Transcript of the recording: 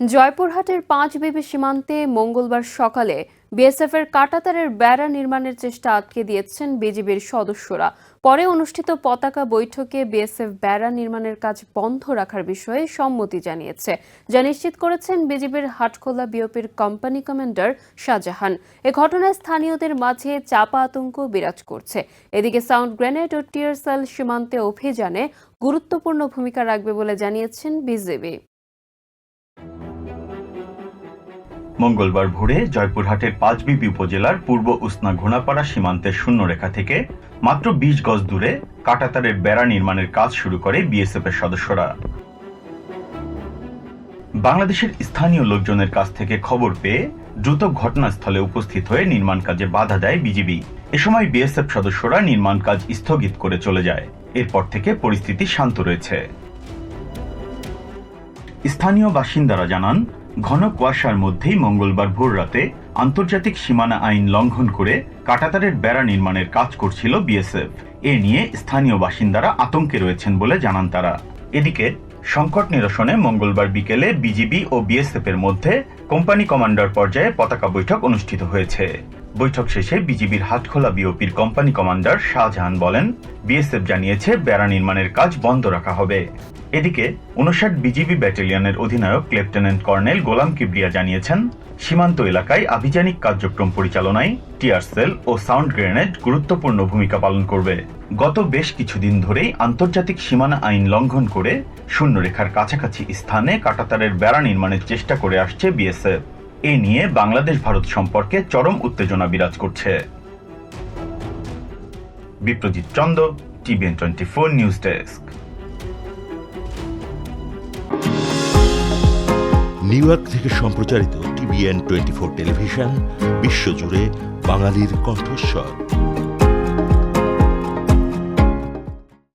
জয়পুরহাটের পাঁচ বিবি সীমান্তে মঙ্গলবার সকালে বিএসএফের কাটাতারের বেড়া নির্মাণের চেষ্টা আটকে দিয়েছেন বিজিবির সদস্যরা। পরে অনুষ্ঠিত পতাকা বৈঠকে বিএসএফ বেড়া নির্মাণের কাজ বন্ধ রাখার বিষয়ে সম্মতি জানিয়েছে। যা নিশ্চিত করেছেন বিজিবির হাটখোলা বিওপির কোম্পানি কমান্ডার শাহজাহান। এ ঘটনায় স্থানীয়দের মাঝে চাপা আতঙ্ক বিরাজ করছে। এদিকে সাউন্ড গ্রেনেড ও টিয়ার সেল সীমান্তে অভিযানে গুরুত্বপূর্ণ ভূমিকা রাখবে বলে জানিয়েছেন বিজিবি। মঙ্গলবার ভোরে জয়পুরহাটের পাঁচবিবি উপজেলার পূর্ব উসনা ঘোনাপাড়া সীমান্তের শূন্যরেখা থেকে মাত্র বিশ গজ দূরে কাটাতারের বেড়া নির্মাণের কাজ শুরু করে বিএসএফ এর সদস্যরা। বাংলাদেশের স্থানীয় লোকজনের কাছ থেকে খবর পেয়ে দ্রুত ঘটনাস্থলে উপস্থিত হয়ে নির্মাণ কাজে বাধা দেয় বিজিবি। এ সময় বিএসএফ সদস্যরা নির্মাণ কাজ স্থগিত করে চলে যায়। এরপর থেকে পরিস্থিতি শান্ত রয়েছে। স্থানীয় বাসিন্দারা জানান ঘন কুয়াশার মধ্যেই মঙ্গলবার ভোর রাতে আন্তর্জাতিক সীমানা আইন লঙ্ঘন করে কাটাতারের বেড়া নির্মাণের কাজ করছিল বিএসএফ। এ নিয়ে স্থানীয় বাসিন্দারা আতঙ্কে রয়েছেন বলে জানান তারা। এদিকে, সংকট নিরসনে মঙ্গলবার বিকেলে বিজিবি ও বিএসএফ এর মধ্যে কোম্পানি কমান্ডার পর্যায়ে পতাকা বৈঠক অনুষ্ঠিত হয়েছে। বৈঠক শেষে বিজিবির হাটখোলা বিওপির কোম্পানি কমান্ডার শাহজাহান বলেন, বিএসএফ জানিয়েছে বেড়া নির্মাণের কাজ বন্ধ রাখা হবে। এদিকে উনষাট বিজিবি ব্যাটালিয়নের অধিনায়ক লেফটেন্যান্ট কর্নেল গোলাম কিবরিয়া জানিয়েছেন, সীমান্ত এলাকায় আভিযানিক কার্যক্রম পরিচালনায় টিয়ার সেল ও সাউন্ড গ্রেনেড গুরুত্বপূর্ণ ভূমিকা পালন করবে। গত বেশ কিছুদিন ধরেই আন্তর্জাতিক সীমানা আইন লঙ্ঘন করে শূন্যরেখার কাছাকাছি স্থানে কাটাতারের বেড়া নির্মাণের চেষ্টা করে আসছে বিএসএফ। এ নিয়ে বাংলাদেশ ভারত সম্পর্কে চরম উত্তেজনা বিরাজ করছে। Biprajit Chanda, TVN twenty four news desk. New York থেকে সম্প্রচারিত টিভিএন টোয়েন্টি ফোর টেলিভিশন, বিশ্বজুড়ে বাঙালির কণ্ঠস্বর।